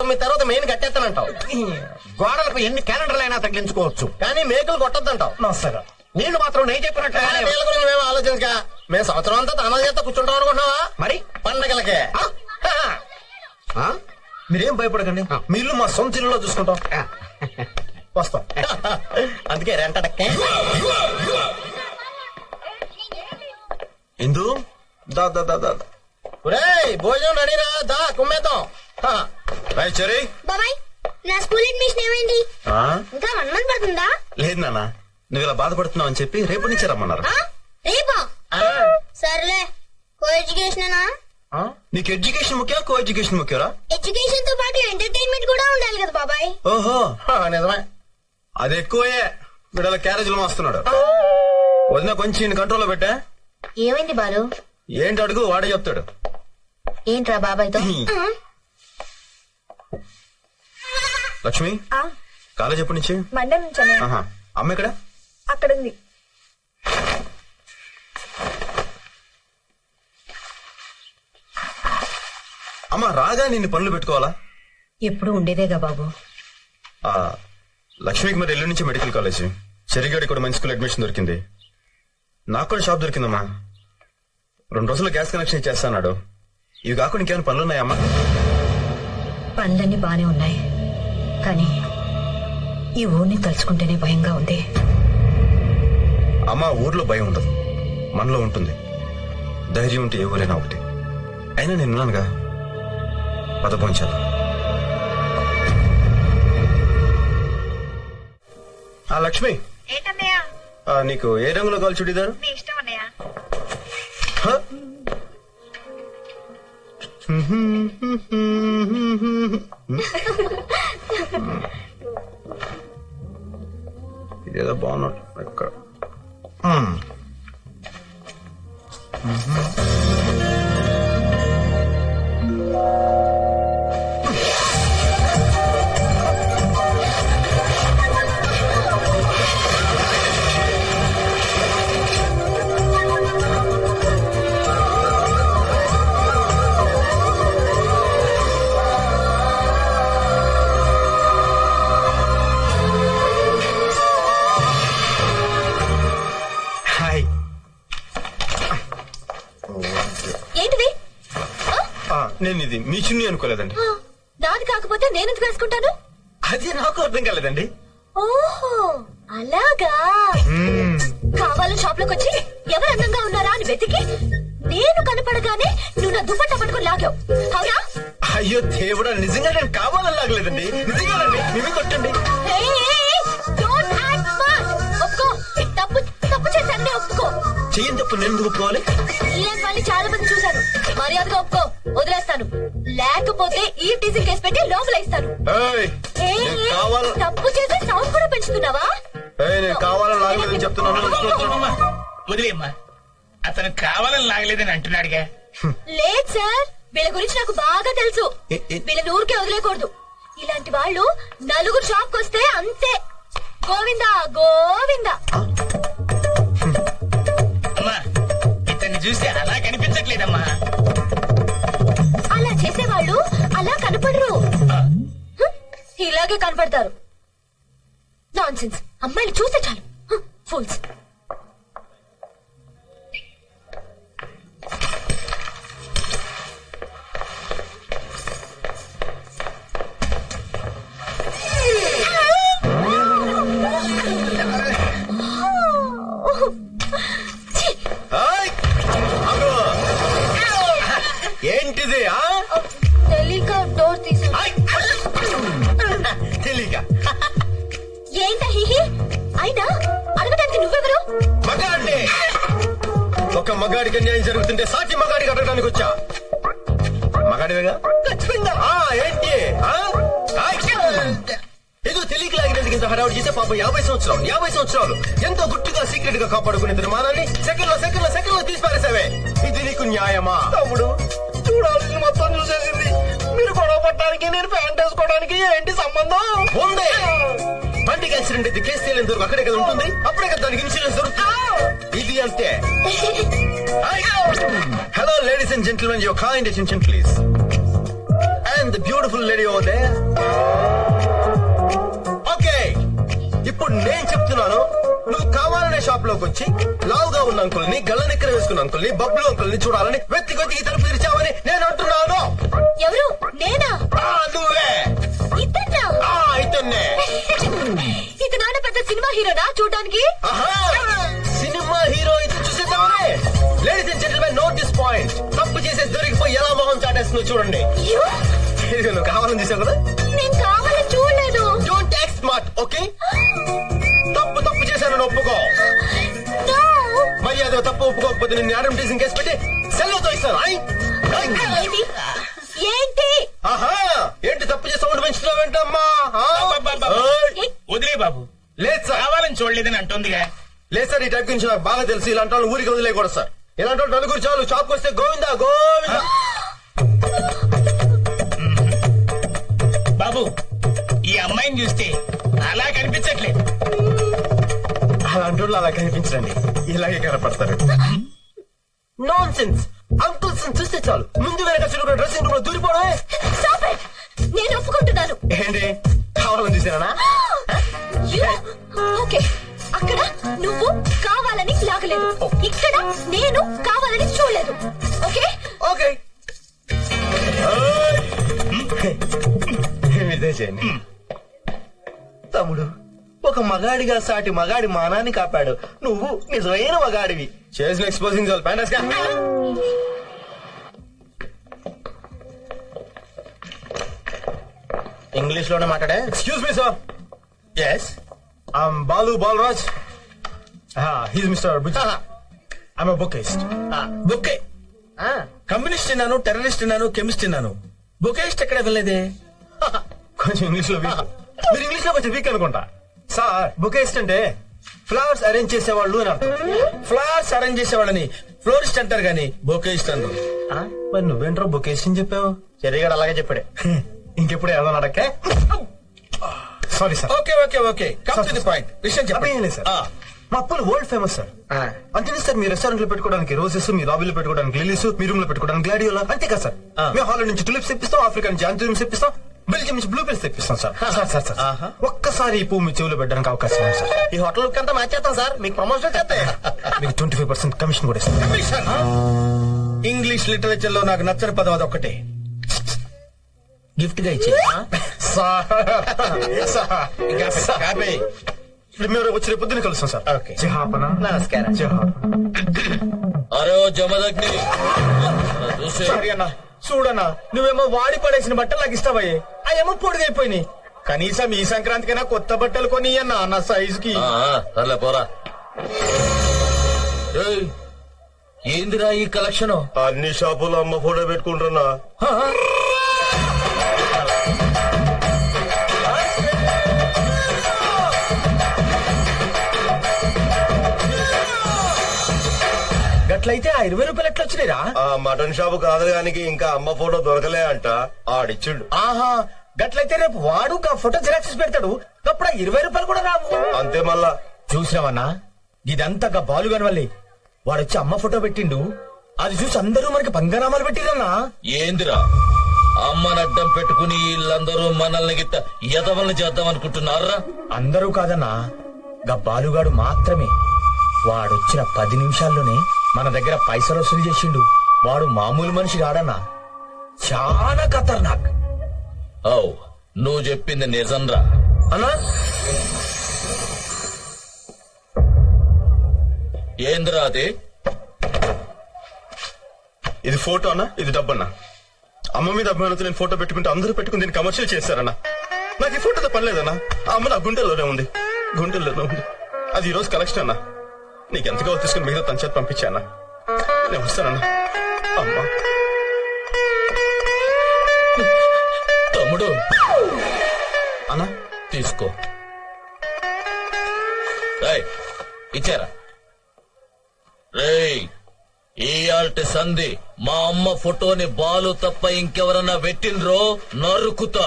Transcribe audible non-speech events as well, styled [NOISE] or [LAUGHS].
తొమ్మిది తర్వాత మెయిన్ కట్టేస్తానంటావు. గోడలకు ఎన్ని క్యాలెండర్లు అయినా తగిలించుకోవచ్చు. కానీ మేకలు కొట్టద్దంటావు. నమస్కారం నీళ్ళు మాత్రం నేను చెప్పినట్టు. గురించి మేము ఆలోచించక. మేము సంవత్సరం అంతా తన చేత కూర్చుంటాం అనుకుంటున్నావా? మరి? పండగలకే. ఆ? మీరేం భయపడకండి. మీ ఇల్లు మా సొంత ఇల్లులో చూసుకుంటాం. వస్తాం. [LAUGHS] అందుకే రెంటడక్కే ఇందు దా దా దా దా. భోజనం రెడీరా. దా కుమ్మేద్దాం. చెరీ. బాబాయ్ నా స్కూల్ అడ్మిషన్ ఏమైంది? ఆ? ఇంకా వన్ మంత్ పడుతుందా? లేదు నాన్న నువ్వు ఇలా బాధపడుతున్నావు అని చెప్పి రేపు నుంచి రమ్మన్నారు. ఆ? రేపా? సర్లే కో ఎడ్యుకేషన్ ఆ? నీకు ఎడ్యుకేషన్ ముఖ్యా కో ఎడ్యుకేషన్ ముఖ్యరా ఎడ్యుకేషన్తో పాటు ఎంటర్టైన్మెంట్ కూడా ఉండాలి కదా బాబాయ్. ఓహో హా, నిజమే. అది ఎక్కువే వీడల క్యారేజీలు వస్తున్నాడు వదిన కొంచెం కంట్రోల్లో పెట్టా. ఏమైంది బాలు? ఏంటి అడుగు వాడే చెప్తాడు. ఏంట్రా బాబాయ్తో? [CLEARS THROAT] లక్ష్మి? కాలేజ్ ఎప్పటి నుంచి? మండే నుంచి అన్నయ్య. ఆహా. అమ్మ ఇక్కడ అక్కడ ఉంది అమ్మ రాగా నిన్ను పనులు పెట్టుకోవాలా? ఎప్పుడు ఉండేదేగా బాబు. ఆ, లక్ష్మికి మరి ఎల్లుండి నుంచి మెడికల్ కాలేజ్. చెరిగాడి కూడా మంచి స్కూల్ అడ్మిషన్ దొరికింది. నాకు కూడా షాప్ దొరికిందమ్మా. రెండు రోజుల్లో గ్యాస్ కనెక్షన్ ఇచ్చేస్తాడు ఇవి కాకుండా ఇంకేమైనా పనులు ఉన్నాయమ్మా పనులన్నీ బానే ఉన్నాయి. కానీ ఈ ఊరిని తలుచుకుంటేనే భయంగా ఉంది. అమ్మ ఊర్లో భయం ఉండదు. మనలో ఉంటుంది. ధైర్యం ఉంటే ఏ ఊరైనా ఒకటి. అయినా నేను ఉన్నానుగా. పదపోంచాను ఆ లక్ష్మి. నీకు ఏ రంగులో కావాలి చుడిదారు ఇదేదో బాగున్నట్టు ఎక్కడ ఇది మీ చున్నీ అనుకోలేదండి. నాది కాకపోతే నేను ఎందుకు వేసుకుంటాను? అది నాకు అర్థం కాలేదండి. ఓహో అలాగా. కావాలని షాప్లోకి వచ్చి ఎవరు అందంగా ఉన్నారా అని వెతికి నేను కనపడగానే నువ్వు నా దుప్పట్ట పట్టుకుని లాగావు. అవునా? అయ్యో దేవుడా నిజంగా నేను కావాలని లాగలేదండి? నిజంగానండి మేమే కొట్టండి. చెయ్యని తప్పు నేను ఒప్పుకోవాలి? ఇలాంటి వాళ్ళని చాలా మంది చూశాను మర్యాదగా ఒప్పుకో. వదిలేస్తాను. లేకపోతే ఈ టీజింగ్ కేసు పెట్టి లోపల ఇస్తాను తప్పు చేసి సౌండ్ కూడా పెంచుతున్నావా? ఏయ్, నేను కావాలని లాగలేదని చెప్తున్నాను. అమ్మా, వదిలేమ్మా అతను కావాలని లాగలేదని అంటున్నాడుగా. లేదు సార్ వీళ్ళ గురించి నాకు బాగా తెలుసు. వీళ్ళని ఊరికే వదిలేకూడదు. ఇలాంటి వాళ్ళు నలుగురు షాప్ వస్తే అంతే. గోవిందా గోవిందా. అమ్మా ఇతన్ని చూస్తే అలా కనిపించట్లేదమ్మా. పెడతారు. అమ్మాయిని చూసే చాలు. ఫుల్స్ ఒక మగాడికి అన్యాయం జరుగుతుంటే సాటి మగాడికి అడగడానికి వచ్చా? మగాడివేగా? ఆ, ఏంటి? ఆ? ఆయ్. ఏదో తెలియక లాగినందుకు ఇంత హడావుడి చేసే పాప యాభై సంవత్సరాలు యాభై సంవత్సరాలు. ఎంతో గుట్టుగా సీక్రెట్గా కాపాడుకునే నిర్మాణాన్ని సెకండ్లో సెకండ్లో సెకండ్లో తీసి పారేసావే ఇది నీకు న్యాయమా? తమ్ముడు చూడాల్సింది మొత్తం చూసేసింది. మీరు గొడవ పట్టడానికి నేను ప్యాంట్ వేసుకోవడానికి ఏంటి సంబంధం? ఉందే. బండికి యాక్సిడెంట్ అయితే కేసు తేలేంత వరకు అక్కడే కదా ఉంటుంది. అప్పుడే కదా దానికి ఇన్సూరెన్స్ దొరుకుతుంది. అంతే. Hello ladies and gentlemen your kind attention please and the beautiful lady lady there okay ఇప్పుడు నేను చెప్తున్నాను నువ్వు కావాలనే షాప్లోకి వచ్చి లావుగా ఉన్న అంకుల్ని గల్ల నెక్కర వేసుకున్న అంకుల్ని బబ్బులు అంకుల్ని చూడాలని వెతికి వెతికి తలుపు తెరిచావని నేను అంటున్నాను. ఏంటి ఏంటి? ఆహా! ఏంటి తప్పు చేసి సౌండ్. ఏయ్! వదిలే బాబు. లేదు సార్. కావాలని చూడలేదని అంటుందిగా. లేదు సార్ ఈ టైప్ గురించి నాకు బాగా తెలుసు. ఇలాంటి వాళ్ళు ఊరికి వదిలేయకూడదు సార్. ఇలాంటి వాళ్ళు నలుగురు చాలు. షాప్కి వస్తే గోవిందా గోవిందా? బాబు ఈ అమ్మాయిని చూస్తే అలా కనిపించట్లేదు. అలాంటి వాళ్ళు అలా కనిపించండి ఇలాగే కనపడతారు. నాన్ సెన్స్ చూస్తే చాలు. ముందు వెనక చిన్న డ్రెస్సింగ్ రూమ్లో దూరిపోవడమే. Stop it. నేను ఒప్పుకుంటున్నాను. ఏంటి? కావాలని చూసానా ఓకే [GASPS] అక్కడ నువ్వు కావాలని లాగలేదు. ఇక్కడ నేను కావాలని చూడలేదు. ఓకే ఓకే చేయండి తమ్ముడు ఒక మగాడిగా సాటి మగాడి మానాన్ని కాపాడు. నువ్వు నిజమైన మగాడివి. చేసిన ఎక్స్పోజింగ్ చాలు ప్యాండస్ ఇంగ్లీష్లోనే మాట్లాడే excuse me sir yes I'm Balu Balaraj he's mister Bujji I'm bookist బుక్కే communist అన్నాను టెర్రరిస్ట్ అన్నాను కెమిస్ట్ అన్నాను బుకేస్ట్ ఎక్కడ వెళ్ళలేదే [LAUGHS] కొంచెం ఇంగ్లీష్లో వీక్ మీరు ఇంగ్లీష్లో కొంచెం వీక్ అనుకుంటా. సార్ బుకేస్ట్ అంటే ఫ్లవర్స్ అరేంజ్ చేసేవాళ్ళు అని అర్థం. ఫ్లవర్స్ అరేంజ్ చేసేవాళ్ళని ఫ్లోరిస్ట్ అంటారు గాని బొకేస్ట్ అన్నారు ఆ, మరి నువ్వేంట్రో బుకేస్ట్ అని చెప్పావు? చెరిగాడు అలాగే చెప్పాడే. ఇంకెప్పుడు ఏదో అడక్కే sorry sir okay okay okay come to the point విషయం చెప్పండి. సార్ మా అప్పులు వరల్డ్ ఫేమస్ సార్ అంతేనే సార్ మీ రెస్టారెంట్లో పెట్టుకోవడానికి రోజెస్ మీ లాబీలో పెట్టుకోవడానికి లిలీస్ మీ రూమ్లో పెట్టుకోవడానికి గ్లాడియోలా అంతే కదా సార్ ఆ. మేము హాలండ్ నుంచి టులిప్స్ తెప్పిస్తాం ఆఫ్రికా నుంచి ఆంథోరియం తెప్పిస్తాం బెల్జియం నుంచి బ్లూ బెల్స్ తెప్పిస్తాం సార్ సార్ సార్ సార్. ఒక్కసారి ఈ పువ్వు మీ చెవులో పెట్టడానికి అవకాశం ఉంది సార్ ఈ హోటల్ కంతా మార్చేస్తాం సార్ మీకు ప్రమోషన్ చేస్తాయి మీకు ట్వంటీ ఫైవ్ పర్సెంట్ కమిషన్ కూడా ఇస్తాం. ఇంగ్లీష్ లిటరేచర్లో నాకు నచ్చని పదం అది ఒక్కటే గిఫ్ట్గా ఇచ్చే మేము వచ్చి రేపు పొద్దున్న కలుస్తాం సార్. ఓకే. జహాపన. నమస్కారం. అరే ఓ జమదగ్ని. చూసే. సారీ అన్న చూడన్నా నువ్వేమో వాడి పడేసిన బట్టలు నాకు ఇస్తావయ్యే. అవేమో పొడిగైపోయినాయి కనీసం ఈ సంక్రాంతికైనా కొత్త బట్టలు కొని అన్న నా సైజ్కి సర్లే పోరా. ఏయ్, ఏందిరా ఈ కలెక్షన్? అన్ని షాపులో అమ్మ ఫోటో పెట్టుకుంటున్నా. గట్లయితే ఆ ఇరవై రూపాయలు ఎట్లా వచ్చినాయిరా ఆ మటన్ షాపు కాదగానికి ఇంకా అమ్మ ఫోటో దొరకలే అంట. ఆడిచ్చిండు. ఆహా గట్లయితే రేపు వాడు ఆ ఫోటో జిరాక్స్ పెడతాడు. అప్పుడు ఆ ఇరవై రూపాయలు కూడా రావు. అంతే మళ్ళా. చూసినావన్నా? ఇదంతా గా బాలుగాని వల్లే. వాడొచ్చి అమ్మ ఫోటో పెట్టిండు. అది చూసి అందరూ మనకి పంగనామాలు పెట్టిరన్నా? ఏందిరా? అమ్మని అడ్డం పెట్టుకుని వీళ్ళందరూ మనల్ని గిట్ట ఎదవల్ని చేద్దాం అనుకుంటున్నారా అందరూ కాదన్నా. గా బాలుగాడు మాత్రమే. వాడొచ్చిన పది నిమిషాల్లోనే మన దగ్గర పైసలు వసూలు చేసిండు. వాడు మామూలు మనిషి కాడన్నా. చాలా ఖతర్నాక్. ఓ నువ్వు చెప్పింది నిజంరా. అన్నా? ఏందిరా అది? ఇది ఫోటో అన్నా ఇది డబ్బన్నా. అమ్మ మీద అభిమానంతో నేను ఫోటో పెట్టుకుంటే అందరూ పెట్టుకుని దీన్ని కమర్షియల్ చేశారన్నా నాకు ఈ ఫోటోతో పని లేదన్నా. ఆ అమ్మ నా గుండెల్లోనే ఉంది. గుండెల్లోనే ఉంది. అది ఈ రోజు కలెక్షన్ అన్నా. నీకు ఎంత కావాలి తీసుకుని మిగతా తన చేతి పంపించానా నేను వస్తానన్నా అమ్మా తమ్ముడు అన్నా తీసుకో ఇచ్చారా రే ఇయాల్టి సంధి మా అమ్మ ఫోటోని బాలు తప్ప ఇంకెవరన్నా పెట్టిండ్రో? నరుకుతా.